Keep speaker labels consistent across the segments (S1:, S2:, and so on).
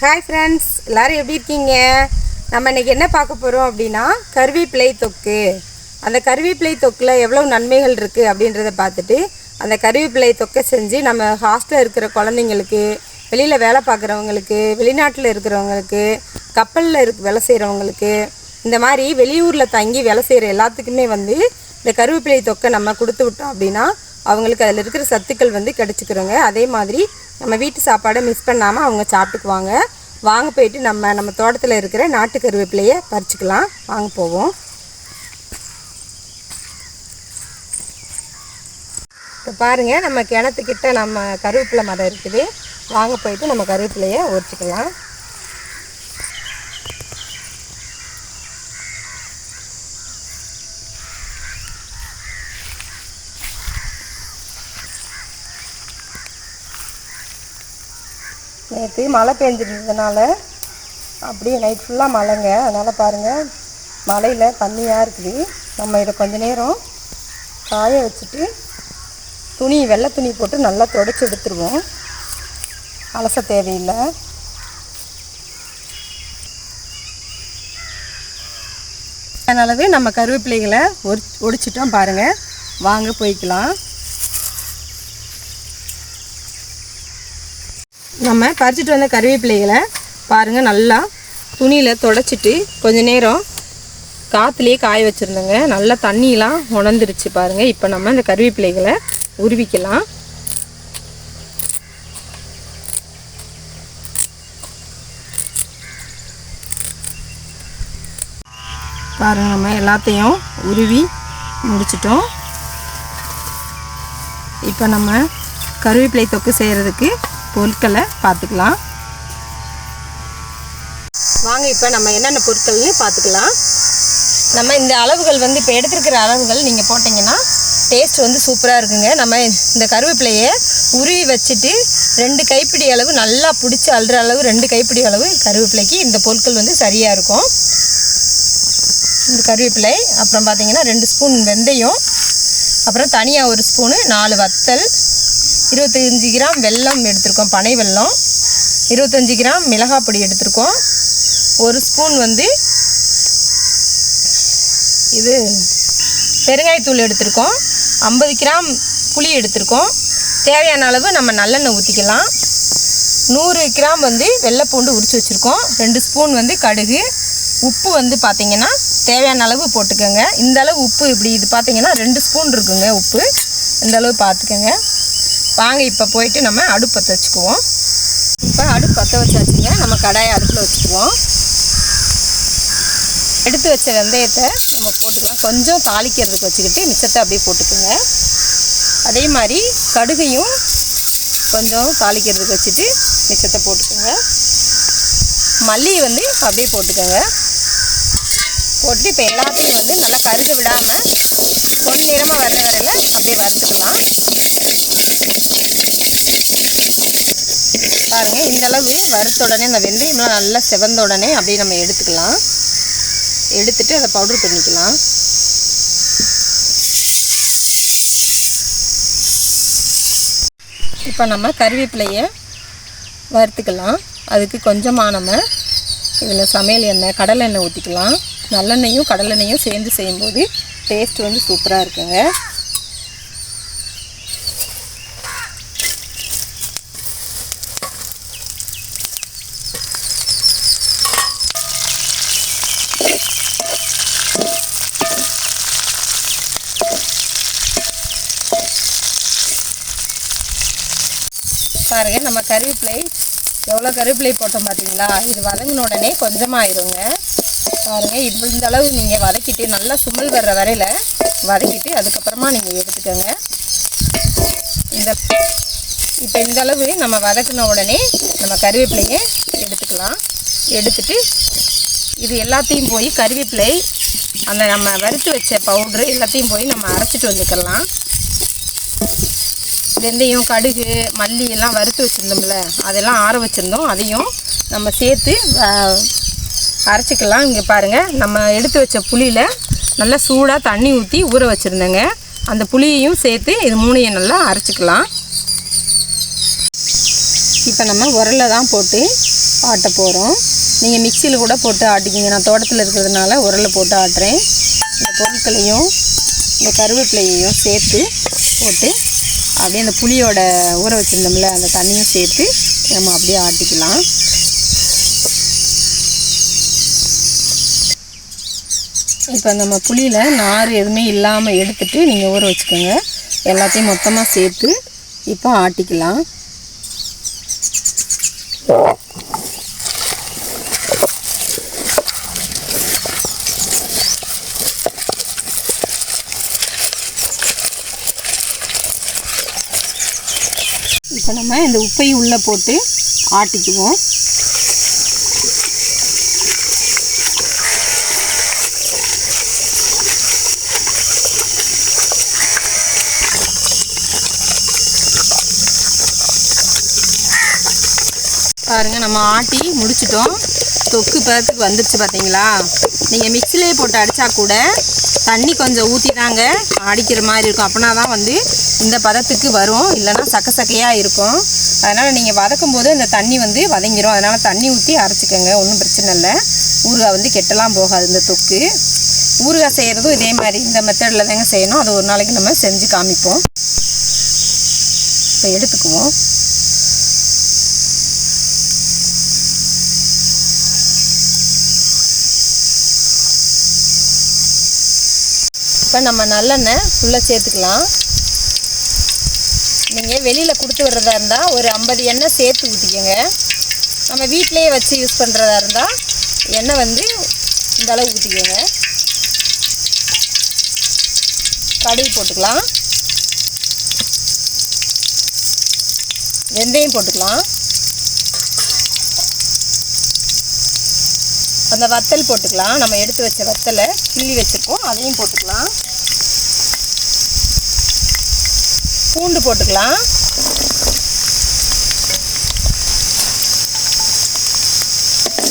S1: Hi friends எல்லோரும் எப்படி இருக்கீங்க? நம்ம இன்றைக்கி என்ன பார்க்க போகிறோம் அப்படின்னா கருவேப்பிலை தொக்கு. அந்த கருவேப்பிலை தொக்கில் எவ்வளோ நன்மைகள் இருக்குது அப்படின்றத பார்த்துட்டு அந்த கருவேப்பிலை தொக்கை செஞ்சு நம்ம ஹாஸ்டலில் இருக்கிற குழந்தைங்களுக்கு வெளியில் வேலை பார்க்குறவங்களுக்கு வெளிநாட்டில் இருக்கிறவங்களுக்கு கப்பலில் இருக்கு வேலை செய்கிறவங்களுக்கு இந்த மாதிரி வெளியூரில் தங்கி வேலை செய்கிற எல்லாத்துக்குமே வந்து இந்த கருவேப்பிலை தொக்கை நம்ம கொடுத்து விட்டோம் அப்படின்னா அவங்களுக்கு அதில் இருக்கிற சத்துக்கள் வந்து கிடச்சிக்கிறோங்க. அதே மாதிரி நம்ம வீட்டு சாப்பாடை மிஸ் பண்ணாமல் அவங்க சாப்பிட்டுக்குவாங்க. வாங்க போயிட்டு நம்ம நம்ம தோட்டத்தில் இருக்கிற நாட்டு கருவேப்பிலையை பறிச்சுக்கலாம். வாங்க போவோம். இப்போ பாருங்கள் நம்ம கிணத்துக்கிட்ட நம்ம கருவேப்பிலை மரம் இருக்குது. வாங்க போயிட்டு நம்ம கருவேப்பிலையை உரிச்சிக்கலாம். நேற்று மழை பெஞ்சிருந்ததுனால அப்படியே நைட் ஃபுல்லாக மழைங்க. அதனால் பாருங்கள் மழையில் தண்ணியாக இருக்குது. நம்ம இதை கொஞ்ச நேரம் காய வச்சுட்டு துணி வெள்ளை துணி போட்டு நல்லா தொடச்சி எடுத்துருவோம். அலச தேவையில்லை. அதனாலவே நம்ம கருவேப்பிலைகளை ஒரி ஒடிச்சிட்டோம் பாருங்கள் வாங்க போய்க்கலாம். நம்ம பறிச்சிட்டு வந்த கருவேப்பிலைகளை பாருங்கள் நல்லா துணியில் தொடச்சிட்டு கொஞ்ச நேரம் காற்றுலேயே காய வச்சுருந்தோங்க. நல்லா தண்ணியெலாம் உணர்ந்துருச்சு பாருங்கள் இப்போ நம்ம இந்த கருவேப்பிலைகளை உருவிக்கலாம். பாருங்கள் நம்ம எல்லாத்தையும் உருவி முடிச்சிட்டோம். இப்போ நம்ம கருவேப்பிலை தொக்கு செய்கிறதுக்கு பொருட்களை பார்த்துக்கலாம். வாங்க இப்போ நம்ம என்னென்ன பொருட்கள்னு பார்த்துக்கலாம். நம்ம இந்த அளவுகள் வந்து இப்போ எடுத்துருக்கிற அளவுகள் நீங்கள் போட்டிங்கன்னா டேஸ்ட் வந்து சூப்பராக இருக்குங்க. நம்ம இந்த கருவேப்பிலையை உருவி வச்சுட்டு ரெண்டு கைப்பிடி அளவு நல்லா பிடிச்சி அழுற அளவு ரெண்டு கைப்பிடி அளவு கருவேப்பிலைக்கு இந்த பொருட்கள் வந்து சரியாக இருக்கும். இந்த கருவேப்பிலை அப்புறம் பார்த்திங்கன்னா ரெண்டு ஸ்பூன் வெந்தயம் அப்புறம் தனியாக ஒரு ஸ்பூனு நாலு வத்தல் இருபத்தஞ்சி கிராம் வெல்லம் எடுத்திருக்கோம் பனை வெல்லம். இருபத்தஞ்சி கிராம் மிளகாய் பொடி எடுத்திருக்கோம். ஒரு ஸ்பூன் வந்து இது பெருங்காயத்தூள் எடுத்திருக்கோம். ஐம்பது கிராம் புளி எடுத்திருக்கோம். தேவையான அளவு நம்ம நல்லெண்ணெய் ஊற்றிக்கலாம் நூறு கிராம் வந்து வெள்ளைப்பூண்டு உரித்து வச்சுருக்கோம். ரெண்டு ஸ்பூன் வந்து கடுகு. உப்பு வந்து பார்த்திங்கன்னா தேவையான அளவு போட்டுக்கோங்க. இந்த அளவு உப்பு இப்படி இது பார்த்திங்கன்னா ரெண்டு ஸ்பூன் இருக்குங்க உப்பு. இந்த அளவு பார்த்துக்கோங்க வாங்க இப்போ போயிட்டு நம்ம அடுப்பு பற்ற வச்சுக்குவோம். இப்போ அடுப்பு பற்ற வச்சாச்சுங்க நம்ம கடாயை அடுப்பில் வச்சுக்குவோம். எடுத்து வச்ச வெந்தயத்தை நம்ம போட்டுக்கலாம். கொஞ்சம் தாளிக்கிறதுக்கு வச்சுக்கிட்டு மிச்சத்தை அப்படியே போட்டுக்கோங்க. அதே மாதிரி கடுகையும் கொஞ்சம் தாளிக்கிறதுக்கு வச்சுட்டு மிச்சத்தை போட்டுக்கோங்க. மல்லி வந்து அப்படியே போட்டுக்கோங்க. போட்டு இப்போ எல்லாத்தையும் வந்து நல்லா கருக விடாமல் பொன்னிறமாக வர்ற வரையில் அப்படியே வறுத்துக்கலாம். பாருங்க. இந்த அளவு வறுத்த உடனே இந்த வெந்தயம்லாம் நல்லா செவந்த உடனே அப்படியே நம்ம எடுத்துக்கலாம். எடுத்துட்டு அதை பவுடர் பண்ணிக்கலாம். இப்போ நம்ம கருவேப்பிலையை வறுத்துக்கலாம். அதுக்கு கொஞ்சமாக நம்ம இதில் சமையல் எண்ணெய் கடலை எண்ணெய் ஊற்றிக்கலாம் நல்லெண்ணெயும் கடலெண்ணெயும் சேர்ந்து செய்யும்போது டேஸ்ட் வந்து சூப்பராக இருக்குங்க. பாருங்கள் நம்ம கருவேப்பிலை எவ்வளோ கருவேப்பிலை போட்டோம் பார்த்தீங்களா இது வதங்கின உடனே கொஞ்சமாக ஆயிருங்க பாருங்கள் இந்த அளவு நீங்கள் வதக்கிட்டு நல்லா சுமல் வர்ற வரையில் வதக்கிட்டு அதுக்கப்புறமா நீங்கள் எடுத்துக்கோங்க. இந்த இப்போ இந்த அளவு நம்ம வதக்கின உடனே நம்ம கருவேப்பிலையை எடுத்துக்கலாம். எடுத்துட்டு இது எல்லாத்தையும் போய் கருவேப்பிலை அந்த நம்ம வறுத்து வச்ச பவுட்ரு எல்லாத்தையும் போய் நம்ம அரைச்சிட்டு வந்துக்கலாம். வெந்தயம் கடுகு மல்லி எல்லாம் வறுத்து வச்சுருந்தோம்ல அதெல்லாம் ஆற வச்சுருந்தோம். அதையும் நம்ம சேர்த்து அரைச்சிக்கலாம். இங்கே பாருங்கள் நம்ம எடுத்து வச்ச புளியில் நல்லா சூடாக தண்ணி ஊற்றி ஊற வச்சுருந்தேங்க. அந்த புளியையும் சேர்த்து இது மூணையும் நல்லா அரைச்சிக்கலாம். இப்போ நம்ம உரலில் தான் போட்டு ஆட்ட போகிறோம் நீங்கள் மிக்சியில் கூட போட்டு ஆட்டிக்கிங்க. நான் தோட்டத்தில் இருக்கிறதுனால உரலில் போட்டு ஆட்டுறேன். இந்த பொருட்களையும் இந்த கருவேப்பிலையையும் சேர்த்து போட்டு அப்படியே அந்த புளியோட ஊற வச்சுருந்தோம்ல அந்த தண்ணியும் சேர்த்து நம்ம அப்படியே ஆட்டிக்கலாம். இப்போ நம்ம புளியில் நார் எதுவுமே இல்லாமல் எடுத்துட்டு நீங்கள் ஊற வச்சுக்கோங்க. எல்லாத்தையும் மொத்தமாக சேர்த்து இப்போ ஆட்டிக்கலாம். இப்போ நம்ம இந்த உப்பையும் உள்ளே போட்டு ஆட்டிக்குவோம். பாருங்கள் நம்ம ஆட்டி முடிச்சிட்டோம். தொக்கு பதத்துக்கு வந்துருச்சு பார்த்தீங்களா? நீங்கள் மிக்சிலே போட்டு அடித்தா கூட தண்ணி கொஞ்சம் ஊற்றி தாங்க அடிக்கிற மாதிரி இருக்கும். அப்படின்னா தான் வந்து இந்த பதத்துக்கு வரும். இல்லைன்னா சக்க சக்கையாக இருக்கும். அதனால் நீங்கள் வதக்கும் போது அந்த தண்ணி வந்து வதங்கிரும். அதனால் தண்ணி ஊற்றி அரைச்சிக்கோங்க. ஒன்றும் பிரச்சனை இல்லை. ஊறுகாய் வந்து கெட்டலாம் போகாது இந்த தொக்கு. ஊறுகாய் செய்கிறதும் இதே மாதிரி இந்த மெத்தடில் தாங்க செய்யணும். அது ஒரு நாளைக்கு நம்ம செஞ்சு காமிப்போம். இப்போ எடுத்துக்குவோம். இப்போ நம்ம நல்லெண்ணெய் ஃபுல்லாக சேர்த்துக்கலாம். நீங்கள் வெளியில் கொடுத்து விடுறதா இருந்தால் ஒரு ஐம்பது எண்ணெய் சேர்த்து ஊற்றிக்கோங்க நம்ம வீட்டிலையே வச்சு யூஸ் பண்ணுறதா இருந்தால் எண்ணெய் வந்து இந்த அளவு ஊற்றிக்கோங்க கடுகு போட்டுக்கலாம். வெந்தயம் போட்டுக்கலாம். அந்த வத்தல் போட்டுக்கலாம். நம்ம எடுத்து வச்ச வத்தலை கிள்ளி வச்சுருக்கோம். அதையும் போட்டுக்கலாம். பூண்டு போட்டுக்கலாம்.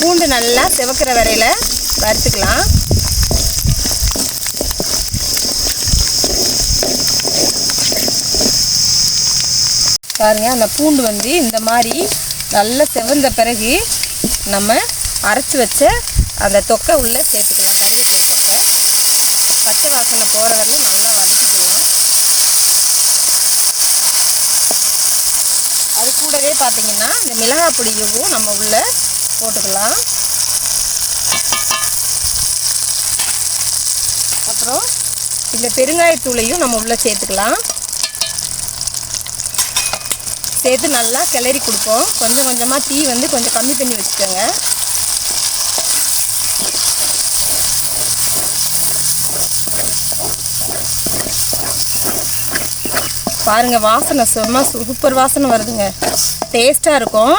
S1: பூண்டு நல்லா சிவக்கிற வரையில் வறுத்துக்கலாம். பாருங்க அந்த பூண்டு வந்து இந்த மாதிரி நல்லா செவந்த பிறகு நம்ம அரைச்சி வச்ச அந்த தொக்கை உள்ளே சேர்த்துக்கலாம். கருவேப்பிலை தொக்கை பச்சை வாசனை போகிற வரையும் நல்லா வதக்கிக்குவோம் அது கூடவே பார்த்தீங்கன்னா இந்த மிளகாய் பொடியவும் நம்ம உள்ளே போட்டுக்கலாம். அப்புறம் இந்த பெருங்காயத்தூளையும் நம்ம உள்ளே சேர்த்துக்கலாம். சேர்த்து நல்லா கிளறி கொடுப்போம். கொஞ்சம் கொஞ்சமாக தீ வந்து கொஞ்சம் கம்மி பண்ணி வச்சுக்கோங்க. பாருங்க வாசனை செம்ம சூப்பர் வாசனை வருதுங்க. டேஸ்ட்டாக இருக்கும்.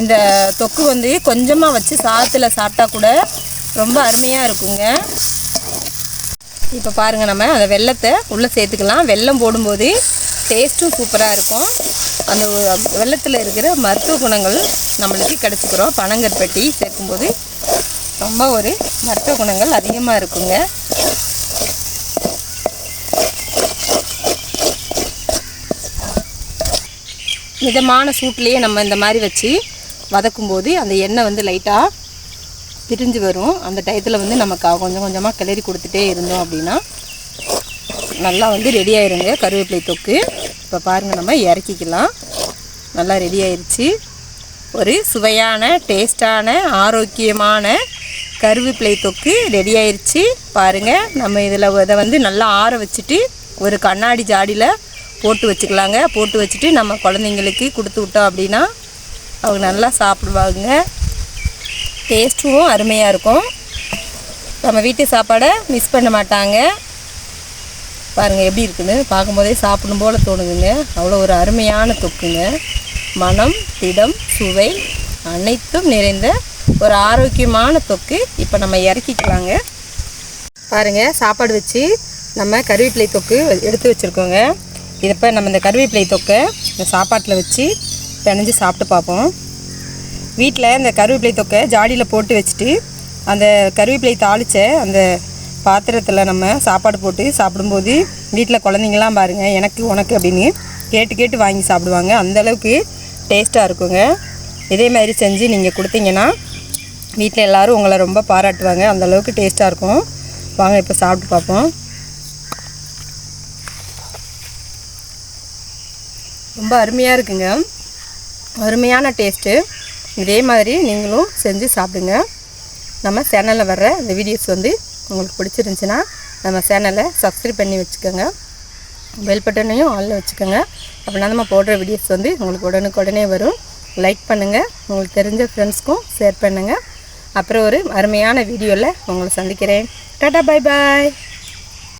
S1: இந்த தொக்கு வந்து கொஞ்சமாக வச்சு சாதத்தில் சாப்பிட்டா கூட ரொம்ப அருமையாக இருக்குங்க. இப்போ பாருங்கள் நம்ம அந்த வெள்ளத்தை உள்ளே சேர்த்துக்கலாம். வெல்லம் போடும்போது டேஸ்ட்டும் சூப்பராக இருக்கும். அந்த வெள்ளத்தில் இருக்கிற மருத்துவ குணங்கள் நம்மளுக்கு கிடச்சிக்கிறோம். பனங்கற்பட்டி சேர்க்கும்போது ரொம்ப ஒரு மருத்துவ குணங்கள் அதிகமாக இருக்குங்க. மிதமான சூட்லேயே நம்ம இந்த மாதிரி வச்சு வதக்கும்போது அந்த எண்ணெய் வந்து லைட்டாக பிரிஞ்சு வரும். அந்த டயத்தில் வந்து நமக்கு கொஞ்சம் கொஞ்சமாக கிளறி கொடுத்துட்டே இருந்தோம் அப்படின்னா நல்லா வந்து ரெடி ஆயிருங்க. கருவேப்பிலை தொக்கு. இப்போ பாருங்கள் நம்ம இறக்கிக்கலாம். நல்லா ரெடி ஆயிடுச்சு ஒரு சுவையான டேஸ்டான ஆரோக்கியமான கருவேப்பிலை தொக்கு ரெடி ஆயிடுச்சு பாருங்கள் நம்ம இதில் இதை வந்து நல்லா ஆற வச்சுட்டு ஒரு கண்ணாடி ஜாடியில் போட்டு வச்சுக்கலாங்க. போட்டு வச்சுட்டு நம்ம குழந்தைங்களுக்கு கொடுத்து விட்டோம் அப்படின்னா அவங்க நல்லா சாப்பிடுவாங்க. டேஸ்ட்டும் அருமையாக இருக்கும். நம்ம வீட்டு சாப்பாடை மிஸ் பண்ண மாட்டாங்க. பாருங்கள் எப்படி இருக்குன்னு பார்க்கும்போதே சாப்பிடும் போல் தோணுதுங்க. அவ்வளோ ஒரு அருமையான தொக்குங்க. மனம் திடம் சுவை அனைத்தும் நிறைந்த ஒரு ஆரோக்கியமான தொக்கு இப்போ நம்ம இறக்கிக்கலாங்க. பாருங்கள் சாப்பாடு வச்சு நம்ம கருவேப்பிலை தொக்கு எடுத்து வச்சுருக்கோங்க. இப்போ நம்ம இந்த கருவேப்பிலை தொக்கை இந்த சாப்பாட்டில் வச்சு பிணைஞ்சு சாப்பிட்டு பார்ப்போம். வீட்டில் இந்த கருவேப்பிலை தொக்கை ஜாடியில் போட்டு வச்சுட்டு அந்த கருவேப்பிலை தாளித்த அந்த பாத்திரத்தில் நம்ம சாப்பாடு போட்டு சாப்பிடும்போது வீட்டில் குழந்தைங்களாம் பாருங்கள் எனக்கு உனக்கு அப்படின்னு கேட்டு கேட்டு வாங்கி சாப்பிடுவாங்க. அந்த அளவுக்கு டேஸ்ட்டாக இருக்குங்க. இதே மாதிரி செஞ்சு நீங்கள் கொடுத்தீங்கன்னா வீட்டில் எல்லோரும் உங்களை ரொம்ப பாராட்டுவாங்க. அந்தளவுக்கு டேஸ்ட்டாக இருக்கும். வாங்க இப்போ சாப்பிட்டு பார்ப்போம். ரொம்ப அருமையாக இருக்குங்க. அருமையான டேஸ்ட்டு இதே மாதிரி நீங்களும் செஞ்சு சாப்பிடுங்க. நம்ம சேனலில் வர்ற இந்த வீடியோஸ் வந்து உங்களுக்கு பிடிச்சிருந்துச்சின்னா நம்ம சேனலை சப்ஸ்கிரைப் பண்ணி வச்சுக்கோங்க. பெல் பட்டனையும் ஆளில் வச்சுக்கோங்க. அப்படின்னா நம்ம போடுற வீடியோஸ் வந்து உங்களுக்கு உடனுக்குடனே வரும். லைக் பண்ணுங்கள் உங்களுக்கு தெரிஞ்ச ஃப்ரெண்ட்ஸ்க்கும் ஷேர் பண்ணுங்கள் அப்புறம் ஒரு அருமையான வீடியோவில் உங்களை சந்திக்கிறேன். Tata bye bye